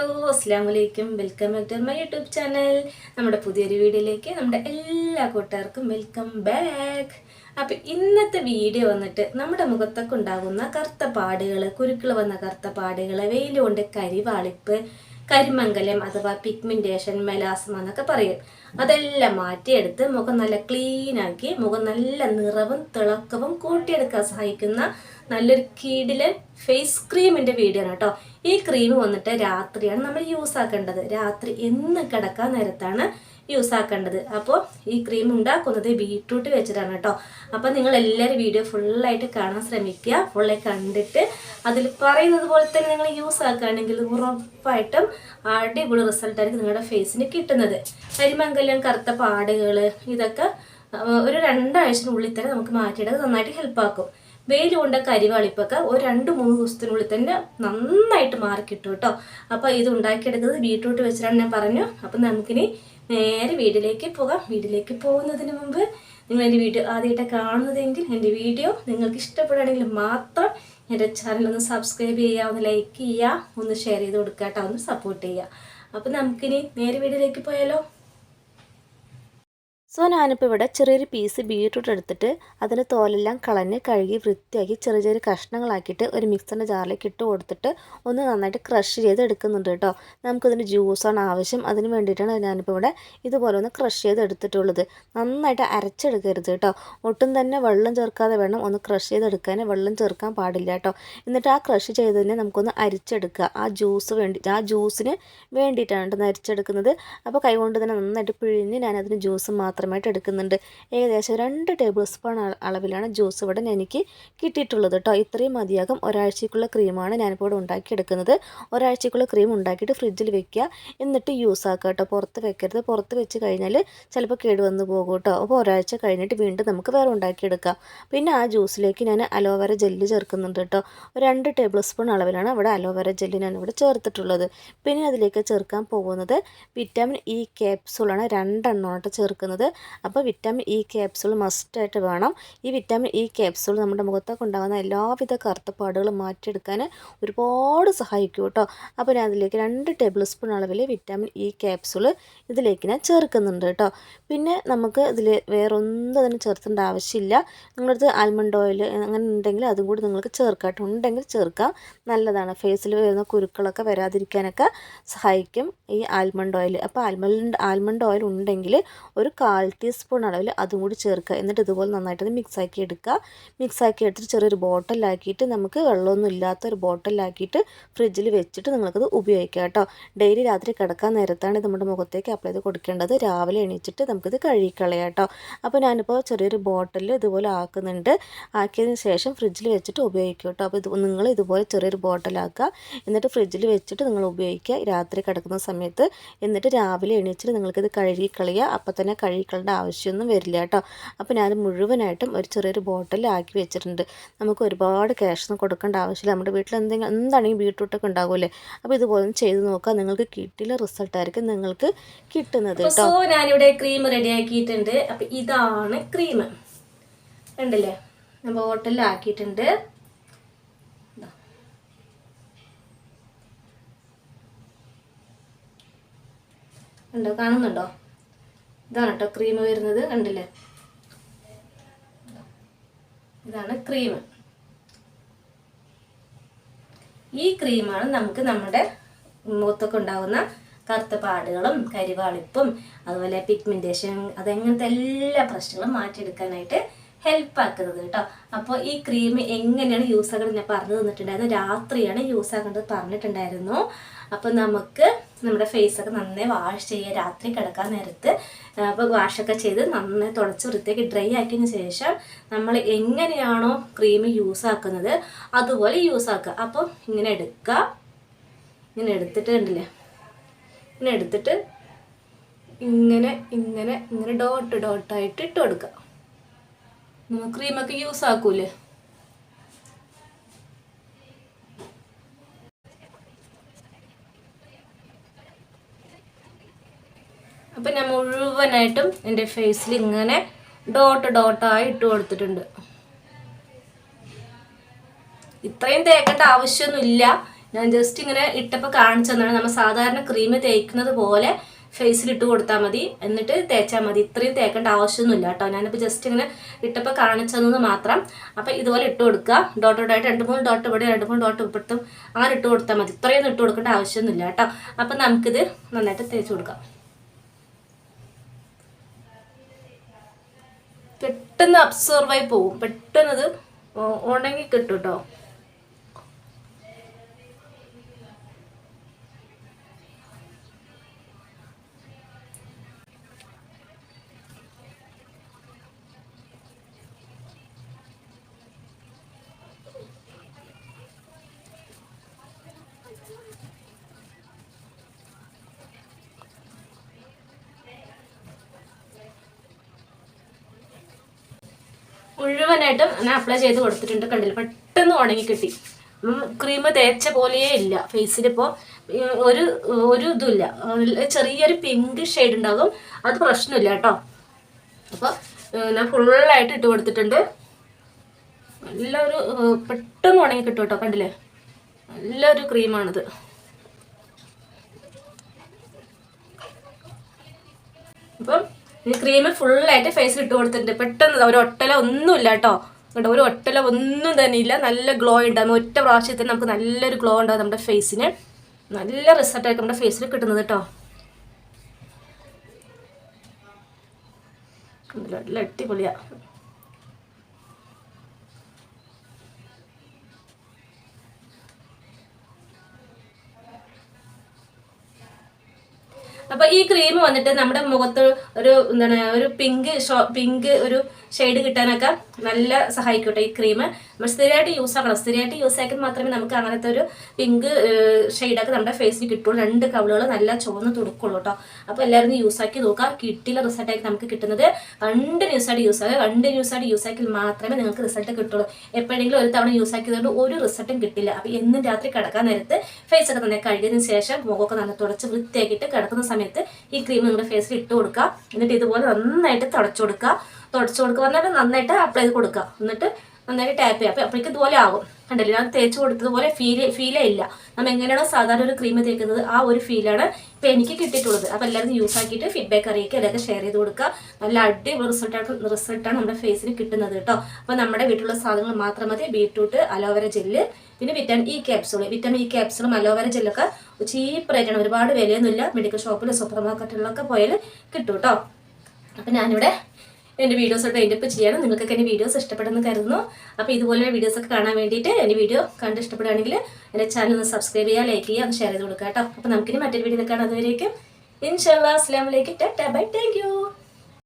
Hello അസ്സാം വലൈക്കും welcome back to my YouTube channel. നമ്മുടെ പുതിയൊരു വീഡിയോയിലേക്ക് നമ്മുടെ എല്ലാ കൂട്ടുകാർക്കും വെൽക്കം ബാക്ക്. അപ്പം ഇന്നത്തെ വീഡിയോ വന്നിട്ട് നമ്മുടെ മുഖത്തൊക്കെ ഉണ്ടാകുന്ന കറുത്ത പാടുകൾ കുരുക്കൾ വന്ന കറുത്ത പാടുകൾ വെയിൽ കൊണ്ട് കരിവാളിപ്പ് കരിമംഗലം അഥവാ പിഗ്മെന്റേഷൻ മെലാസ്മ എന്നൊക്കെ പറയും. അതെല്ലാം മാറ്റിയെടുത്ത് മുഖം നല്ല ക്ലീൻ ആക്കി മുഖം നല്ല നിറവും തിളക്കവും കൂട്ടിയെടുക്കാൻ സഹായിക്കുന്ന നല്ലൊരു കീടിലെ ഫേസ് ക്രീമിന്റെ വീഡിയോ ആണ് കേട്ടോ. ഈ ക്രീം വന്നിട്ട് രാത്രിയാണ് നമ്മൾ യൂസ് ആക്കേണ്ടത്. രാത്രി എന്ന് കിടക്കാൻ നേരത്താണ് യൂസ് ആക്കേണ്ടത്. അപ്പോൾ ഈ ക്രീം ഉണ്ടാക്കുന്നത് ബീട്രൂട്ട് വെച്ചിട്ടാണ് കേട്ടോ. അപ്പോൾ നിങ്ങൾ എല്ലാവരും വീഡിയോ ഫുള്ളായിട്ട് കാണാൻ ശ്രമിക്കുക. ഫുള്ളായി കണ്ടിട്ട് അതിൽ പറയുന്നത് പോലെ തന്നെ നിങ്ങൾ യൂസ് ആക്കുകയാണെങ്കിൽ ഉറപ്പായിട്ടും അടിപൊളി റിസൾട്ടായിരിക്കും നിങ്ങളുടെ ഫേസിന് കിട്ടുന്നത്. കരിമംഗല്യം കറുത്ത പാടുകൾ ഇതൊക്കെ ഒരു രണ്ടാഴ്ചനുള്ളിൽ തന്നെ നമുക്ക് മാറ്റിയിടത് നന്നായിട്ട് ഹെൽപ്പാക്കും വെയിൽ കൊണ്ട കരിവാളിപ്പൊക്കെ ഒരു രണ്ട് മൂന്ന് ദിവസത്തിനുള്ളിൽ തന്നെ നന്നായിട്ട് മാറി കിട്ടും കേട്ടോ. അപ്പോൾ ഇത് ഉണ്ടാക്കിയെടുക്കുന്നത് ബീട്രൂട്ട് വെച്ചിട്ടാണ് ഞാൻ പറഞ്ഞു. അപ്പം നമുക്കിനി നേരെ വീട്ടിലേക്ക് പോകാം. വീട്ടിലേക്ക് പോകുന്നതിന് മുമ്പ് നിങ്ങൾ എന്റെ വീഡിയോ ആദ്യമായിട്ട് കാണുന്നതെങ്കിൽ എന്റെ വീഡിയോ നിങ്ങൾക്ക് ഇഷ്ടപ്പെടുകയാണെങ്കിൽ മാത്രം എന്റെ ചാനൽ ഒന്ന് സബ്സ്ക്രൈബ് ചെയ്യുക ഒന്ന് ലൈക്ക് ചെയ്യുക ഒന്ന് ഷെയർ ചെയ്ത് കൊടുക്കുക കേട്ടോ. ഒന്ന് സപ്പോർട്ട് ചെയ്യുക. അപ്പം നമുക്കിനി നേരെ വീട്ടിലേക്ക് പോയാലോ? സോ ഞാനിപ്പോൾ ഇവിടെ ചെറിയൊരു പീസ് ബീട്രൂട്ട് എടുത്തിട്ട് അതിന്റെ തോലെല്ലാം കളഞ്ഞ് കഴുകി വൃത്തിയാക്കി ചെറിയ ചെറിയ കഷ്ണങ്ങളാക്കിയിട്ട് ഒരു മിക്സറിന്റെ ജാറിലേക്ക് ഇട്ട് കൊടുത്തിട്ട് ഒന്ന് നന്നായിട്ട് ക്രഷ് ചെയ്ത് എടുക്കുന്നുണ്ട് കേട്ടോ. നമുക്കിതിന്റെ ജ്യൂസാണ് ആവശ്യം. അതിന് വേണ്ടിയിട്ടാണ് ഞാനിപ്പോൾ ഇവിടെ ഇതുപോലെ ഒന്ന് ക്രഷ് ചെയ്ത് എടുത്തിട്ടുള്ളത്. നന്നായിട്ട് അരച്ചെടുക്കരുത് കേട്ടോ. ഒട്ടും തന്നെ വെള്ളം ചേർക്കാതെ വേണം ഒന്ന് ക്രഷ് ചെയ്തെടുക്കാൻ വെള്ളം ചേർക്കാൻ പാടില്ല കേട്ടോ. എന്നിട്ട് ആ ക്രഷ് ചെയ്തതിനെ നമുക്കൊന്ന് അരിച്ചെടുക്കുക. ആ ജ്യൂസ് വേണ്ടി ആ ജ്യൂസിന് വേണ്ടിയിട്ടാണ് കേട്ടോ അരിച്ചെടുക്കുന്നത്. അപ്പോൾ കൈകൊണ്ട് തന്നെ നന്നായിട്ട് പിഴിഞ്ഞ് ഞാനതിന് ജ്യൂസ് മാത്രമായിട്ട് എടുക്കുന്നുണ്ട്. ഏകദേശം രണ്ട് ടേബിൾ സ്പൂൺ അളവിലാണ് ജ്യൂസ് ഇവിടെ എനിക്ക് കിട്ടിയിട്ടുള്ളത് കേട്ടോ ഇത്രയും മതിയാകും. ഒരാഴ്ചക്കുള്ള ക്രീമാണ് ഞാനിപ്പോൾ ഇവിടെ ഉണ്ടാക്കിയെടുക്കുന്നത്. ഒരാഴ്ചക്കുള്ള ക്രീം ഉണ്ടാക്കിയിട്ട് ഫ്രിഡ്ജിൽ വെക്കുക. എന്നിട്ട് യൂസ് ആക്കുക കേട്ടോ പുറത്ത് വെക്കരുത്. പുറത്ത് വെച്ച് കഴിഞ്ഞാൽ ചിലപ്പോൾ കേടുവന്ന് പോകും കേട്ടോ അപ്പോൾ ഒരാഴ്ച കഴിഞ്ഞിട്ട് വീണ്ടും നമുക്ക് വേറെ ഉണ്ടാക്കിയെടുക്കാം. പിന്നെ ആ ജ്യൂസിലേക്ക് ഞാൻ അലോവേര ജെല്ല് ചേർക്കുന്നുണ്ട് കേട്ടോ രണ്ട് ടേബിൾ സ്പൂൺ അളവിലാണ് ഇവിടെ അലോവേര ജെല്ല് ഞാൻ ഇവിടെ ചേർത്തിട്ടുള്ളത്. പിന്നെ അതിലേക്ക് ചേർക്കാൻ പോകുന്നത് വിറ്റാമിൻ ഇ ക്യാപ്സൂളാണ് രണ്ടെണ്ണമായിട്ട് ചേർക്കുന്നത്. അപ്പോൾ വിറ്റാമിൻ ഇ ക്യാപ്സൂൾ മസ്റ്റായിട്ട് വേണം. ഈ വിറ്റാമിൻ ഇ ക്യാപ്സൂൾ നമ്മുടെ മുഖത്തൊക്കെ ഉണ്ടാകുന്ന എല്ലാവിധ കറുത്തപ്പാടുകളും മാറ്റിയെടുക്കാൻ ഒരുപാട് സഹായിക്കും കേട്ടോ. അപ്പോൾ ഞാൻ അതിലേക്ക് രണ്ട് ടേബിൾ സ്പൂൺ അളവിൽ വിറ്റാമിൻ ഇ ക്യാപ്സൂൾ ഇതിലേക്ക് ഞാൻ ചേർക്കുന്നുണ്ട് കേട്ടോ. പിന്നെ നമുക്ക് ഇതിൽ വേറൊന്നും അതിന് ചേർത്തേണ്ട ആവശ്യമില്ല. നിങ്ങളടുത്ത് ആൽമണ്ട് ഓയിൽ അങ്ങനെ ഉണ്ടെങ്കിൽ അതും കൂടി നിങ്ങൾക്ക് ചേർക്കാം ഉണ്ടെങ്കിൽ ചേർക്കാം. നല്ലതാണ്. ഫേസിൽ വരുന്ന കുരുക്കളൊക്കെ വരാതിരിക്കാനൊക്കെ സഹായിക്കും ഈ ആൽമണ്ട് ഓയിൽ അപ്പോൾ ആൽമണ്ട് ആൽമണ്ട് ഓയിൽ ഉണ്ടെങ്കിൽ ഒരു കാൽ ടീസ്പൂൺ അളവിൽ അതും കൂടി ചേർക്കുക. എന്നിട്ട് ഇതുപോലെ നന്നായിട്ട് മിക്സാക്കി എടുക്കുക. മിക്സാക്കി എടുത്തിട്ട് ചെറിയൊരു ബോട്ടിലാക്കിയിട്ട് നമുക്ക് വെള്ളമൊന്നും ഇല്ലാത്ത ഒരു ബോട്ടിലാക്കിയിട്ട് ഫ്രിഡ്ജിൽ വെച്ചിട്ട് നിങ്ങൾക്കത് ഉപയോഗിക്കാം കേട്ടോ. ഡെയിലി രാത്രി കിടക്കാൻ നേരത്താണ് ഇത് നമ്മുടെ മുഖത്തേക്ക് അപ്ലൈ ചെയ്ത് കൊടുക്കേണ്ടത്. രാവിലെ എണീച്ചിട്ട് നമുക്കിത് കഴുകിക്കളയാം കേട്ടോ. അപ്പോൾ ഞാനിപ്പോൾ ചെറിയൊരു ബോട്ടിൽ ഇതുപോലെ ആക്കുന്നുണ്ട്. ആക്കിയതിന് ശേഷം ഫ്രിഡ്ജിൽ വെച്ചിട്ട് ഉപയോഗിക്കും കേട്ടോ. അപ്പോൾ ഇത് നിങ്ങൾ ഇതുപോലെ ചെറിയൊരു ബോട്ടിലാക്കുക എന്നിട്ട് ഫ്രിഡ്ജിൽ വെച്ചിട്ട് നിങ്ങൾ ഉപയോഗിക്കുക. രാത്രി കിടക്കുന്ന സമയത്ത്. എന്നിട്ട് രാവിലെ എണീച്ചിട്ട് നിങ്ങൾക്കിത് കഴുകിക്കളയുക. അപ്പോൾ തന്നെ കഴുകിക്കളേണ്ട ആവശ്യമൊന്നും വരില്ല കേട്ടോ. അപ്പോൾ ഞാൻ മുഴുവനായിട്ടും ഒരു ചെറിയൊരു ബോട്ടിലാക്കി വെച്ചിട്ടുണ്ട്. നമുക്ക് ഒരുപാട് ക്യാഷ് ഒന്നും കൊടുക്കേണ്ട ആവശ്യമില്ല. നമ്മുടെ വീട്ടിൽ എന്തെങ്കിലും എന്താണെങ്കിലും ബീട്രൂട്ടൊക്കെ ഉണ്ടാകുമല്ലേ? അപ്പോൾ ഇതുപോലെ ചെയ്ത് നോക്കുക. നിങ്ങൾക്ക് കിട്ടിയ റിസൾട്ടായിരിക്കും നിങ്ങൾക്ക് കിട്ടുന്നത് കേട്ടോ. ഞാനിവിടെ ക്രീം റെഡിയാക്കിയിട്ടുണ്ട് അപ്പോൾ ഇതാണ് ക്രീം ഉണ്ടല്ലേ ഞാൻ ബോട്ടിലാക്കിയിട്ടുണ്ട്. ദാ. കണ്ടോ? കാണുന്നുണ്ടോ? ഇതാണ് കേട്ടോ ക്രീം വരുന്നത് കണ്ടില്ലേ? ഇതാണ് ക്രീം ഈ ക്രീമാണ് നമുക്ക് നമ്മുടെ മുഖത്തൊക്കെ ഉണ്ടാകുന്ന കറുത്ത പാടുകളും കരിവാളിപ്പും അതുപോലെ പിഗ്മെന്റേഷൻ അതങ്ങനത്തെ എല്ലാ പ്രശ്നങ്ങളും മാറ്റിയെടുക്കാനായിട്ട് ഹെൽപ്പ് ആക്കുന്നത് കേട്ടോ. അപ്പോൾ ഈ ക്രീം എങ്ങനെയാണ് യൂസ് ആക്കേണ്ടത് ഞാൻ പറഞ്ഞു തന്നിട്ടുണ്ടായിരുന്നു. രാത്രിയാണ് യൂസ് ആക്കേണ്ടത് പറഞ്ഞിട്ടുണ്ടായിരുന്നു. അപ്പോൾ നമുക്ക് നമ്മുടെ ഫേസൊക്കെ നന്നായി വാഷ് ചെയ്യുക രാത്രി കിടക്കാൻ നേരത്ത് അപ്പോൾ വാഷൊക്കെ ചെയ്ത് നന്നായി തുടച്ച് വൃത്തിയാക്കി ഡ്രൈ ആക്കിയതിന് ശേഷം നമ്മൾ എങ്ങനെയാണോ ക്രീം യൂസ് ആക്കുന്നത് അതുപോലെ യൂസ് ആക്കുക. അപ്പോൾ ഇങ്ങനെ എടുക്കുക. ഇങ്ങനെ എടുത്തിട്ട് കണ്ടില്ലേ? ഇങ്ങനെ എടുത്തിട്ട് ഇങ്ങനെ ഇങ്ങനെ ഇങ്ങനെ ഡോട്ട് ഡോട്ടായിട്ട് ഇട്ട് കൊടുക്കുക. നമ്മൾ ക്രീമൊക്കെ യൂസ് ആക്കൂലേ? അപ്പം ഞാൻ മുഴുവനായിട്ടും എന്റെ ഫേസിൽ ഇങ്ങനെ ഡോട്ട് ഡോട്ടായി ഇട്ട് കൊടുത്തിട്ടുണ്ട്. ഇത്രയും തേക്കേണ്ട ആവശ്യമൊന്നുമില്ല. ഞാൻ ജസ്റ്റ് ഇങ്ങനെ ഇട്ടപ്പോൾ കാണിച്ചു തന്നാണ്. നമ്മൾ സാധാരണ ക്രീം തേക്കുന്നത് പോലെ ഫേസിൽ ഇട്ട് കൊടുത്താൽ മതി. എന്നിട്ട് തേച്ചാൽ മതി. ഇത്രയും തേക്കേണ്ട ആവശ്യമൊന്നുമില്ല കേട്ടോ. ഞാനിപ്പോൾ ജസ്റ്റ് ഇങ്ങനെ ഇട്ടപ്പോൾ കാണിച്ചു തന്നത് മാത്രം. അപ്പോൾ ഇതുപോലെ ഇട്ട് കൊടുക്കുക. ഡോട്ട് ഡോട്ടായിട്ട് രണ്ട് മൂന്ന് ഡോട്ട് ഇവിടെ രണ്ട് മൂന്ന് ഡോട്ട് ഇപ്പുറത്തും അങ്ങനെ ഇട്ട് കൊടുത്താൽ മതി. ഇത്രയൊന്നും ഇട്ട് കൊടുക്കേണ്ട ആവശ്യമൊന്നുമില്ല കേട്ടോ. അപ്പം നമുക്കിത് നന്നായിട്ട് തേച്ച് കൊടുക്കാം. പെട്ടെന്ന് അബ്സോർവായി പോകും പെട്ടെന്ന് ഉണങ്ങി കിട്ടും കേട്ടോ മുഴുവനായിട്ടും ഞാൻ അപ്ലൈ ചെയ്ത് കൊടുത്തിട്ടുണ്ട്. കണ്ടില്ല? പെട്ടെന്ന് ഉണങ്ങി കിട്ടി. ക്രീം തേച്ച പോലെയേ ഇല്ല. ഫേസിലിപ്പോൾ ഒരു ഒരു ഇതുമില്ല. ചെറിയൊരു പിങ്ക് ഷെയ്ഡ് ഉണ്ടാകും. അത് പ്രശ്നമില്ല കേട്ടോ. അപ്പോൾ ഞാൻ ഫുള്ളായിട്ട് ഇട്ട് കൊടുത്തിട്ടുണ്ട്. നല്ലൊരു പെട്ടെന്ന് ഉണങ്ങി കിട്ടും കേട്ടോ കണ്ടില്ലേ? നല്ലൊരു ക്രീമാണിത് അപ്പം ഈ ക്രീം ഫുള്ളായിട്ട് ഫേസിൽ ഇട്ട് കൊടുത്തിട്ടുണ്ട്. പെട്ടെന്ന് ഒരു ഒട്ടല ഒന്നുമില്ല കേട്ടോ കേട്ടോ ഒരു ഒട്ടല ഒന്നും തന്നെ ഇല്ല നല്ല ഗ്ലോ ഉണ്ടാകും ഒറ്റ പ്രാവശ്യത്തിൽ നമുക്ക് നല്ലൊരു ഗ്ലോ ഉണ്ടാകും നമ്മുടെ ഫേസിന് നല്ല റിസൾട്ടായിരിക്കും നമ്മുടെ ഫേസിൽ കിട്ടുന്നത് കേട്ടോ? നല്ല അടിപൊളിയാ. ഈ ക്രീം വന്നിട്ട് നമ്മുടെ മുഖത്ത് ഒരു എന്താണ് ഒരു പിങ്ക് പിങ്ക് ഒരു ഷെയ്ഡ് കിട്ടാനൊക്കെ നല്ല സഹായിക്കട്ടെ ഈ ക്രീം നമ്മൾ സ്ഥിരമായിട്ട് യൂസ് ആക്കണം. സ്ഥിരമായിട്ട് യൂസ് ആക്കിയാൽ മാത്രമേ നമുക്ക് അങ്ങനത്തെ ഒരു പിങ്ക് ഷെയ്ഡൊക്കെ നമ്മുടെ ഫേസിൽ കിട്ടുള്ളൂ. രണ്ട് കവിളുകൾ നല്ല ചുവന്ന് തുടുക്കുള്ളൂ കേട്ടോ അപ്പോൾ എല്ലാവരും യൂസ് ആക്കി നോക്കുക കിട്ടിയുള്ള റിസൾട്ടായിട്ട് നമുക്ക് കിട്ടുന്നത് കണ്ടിന്യൂസ് ആയിട്ട് യൂസ് ആക്കുക കണ്ടിന്യൂസ് ആയിട്ട് യൂസ് ആക്കിയാൽ മാത്രമേ നിങ്ങൾക്ക് റിസൾട്ട് കിട്ടുള്ളൂ. എപ്പോഴെങ്കിലും ഒരു തവണ യൂസ് ആക്കിയതുകൊണ്ട് ഒരു റിസൾട്ടും കിട്ടില്ല. അപ്പോൾ എന്നും രാത്രി കിടക്കാൻ നേരത്ത് ഫേസ് ഒക്കെ നന്നായി കഴുകിയതിന് ശേഷം മുഖമൊക്കെ നല്ല തുടച്ച് വൃത്തിയാക്കിയിട്ട് കിടക്കുന്ന സമയത്ത് ഈ ക്രീം നിങ്ങളുടെ ഫേസിൽ ഇട്ട് കൊടുക്കുക എന്നിട്ട് ഇതുപോലെ നന്നായിട്ട് തുടച്ചു കൊടുക്കുക തുടച്ചു കൊടുക്കുക പറഞ്ഞാൽ നന്നായിട്ട് അപ്ലൈ ചെയ്ത് കൊടുക്കുക എന്നിട്ട് നന്നായിട്ട് ടാപ്പ് ചെയ്യുക അപ്പോൾ അപ്പോഴേക്കും ഇതുപോലെ ആകും കണ്ടില്ലേ? ഞാൻ തേച്ച് കൊടുത്തതുപോലെ ഫീൽ ഫീലേ ഇല്ല. നമ്മൾ എങ്ങനെയാണോ സാധാരണ ഒരു ക്രീം തേക്കുന്നത് ആ ഒരു ഫീലാണ് ഇപ്പം എനിക്ക് കിട്ടിയിട്ടുള്ളത്. അപ്പോൾ എല്ലാവരും യൂസ് ആക്കിയിട്ട് ഫീഡ്ബാക്ക് അറിയിക്കുക അതൊക്കെ ഷെയർ ചെയ്ത് കൊടുക്കുക. നല്ല അടിപൊളി റിസൾട്ടാണ് റിസൾട്ടാണ് നമ്മുടെ ഫേസിന് കിട്ടുന്നത് കേട്ടോ. അപ്പോൾ നമ്മുടെ വീട്ടിലുള്ള സാധനങ്ങൾ മാത്രം മതി. ബീട്രൂട്ട് അലോവേര ജെല്ല് പിന്നെ vitamin E capsule vitamin E ക്യാപ്സൂളും aloe vera ജെല്ലൊക്കെ ചീപ്പ് റേറ്റാണ് ഒരുപാട് വിലയൊന്നുമില്ല. മെഡിക്കൽ ഷോപ്പിൽ സൂപ്പർ മാർക്കറ്റുകളിലൊക്കെ പോയാൽ കിട്ടും കേട്ടോ. അപ്പം ഞാനിവിടെ എന്റെ വീഡിയോസ് ഇപ്പോൾ ചെയ്യണം നിങ്ങൾക്കൊക്കെ എന്റെ വീഡിയോസ് ഇഷ്ടപ്പെടുന്നു കരുതുന്നു. അപ്പോൾ ഇതുപോലെ വീഡിയോസ് ഒക്കെ കാണാൻ വേണ്ടിയിട്ട് എന്റെ വീഡിയോ കണ്ട് ഇഷ്ടപ്പെടുകയാണെങ്കിൽ എന്റെ ചാനൽ ഒന്ന് സബ്സ്ക്രൈബ് ചെയ്യുക ലൈക്ക് ചെയ്യുക ഒന്ന് ഷെയർ ചെയ്ത് കൊടുക്കുക കേട്ടോ. അപ്പോൾ നമുക്കിനി മറ്റൊരു വീഡിയോ കാണാൻ അതുവരേക്കും ഇൻഷാല്ലാ അസ്ലാമലേക്ക് ടാ ബൈ. Thank you.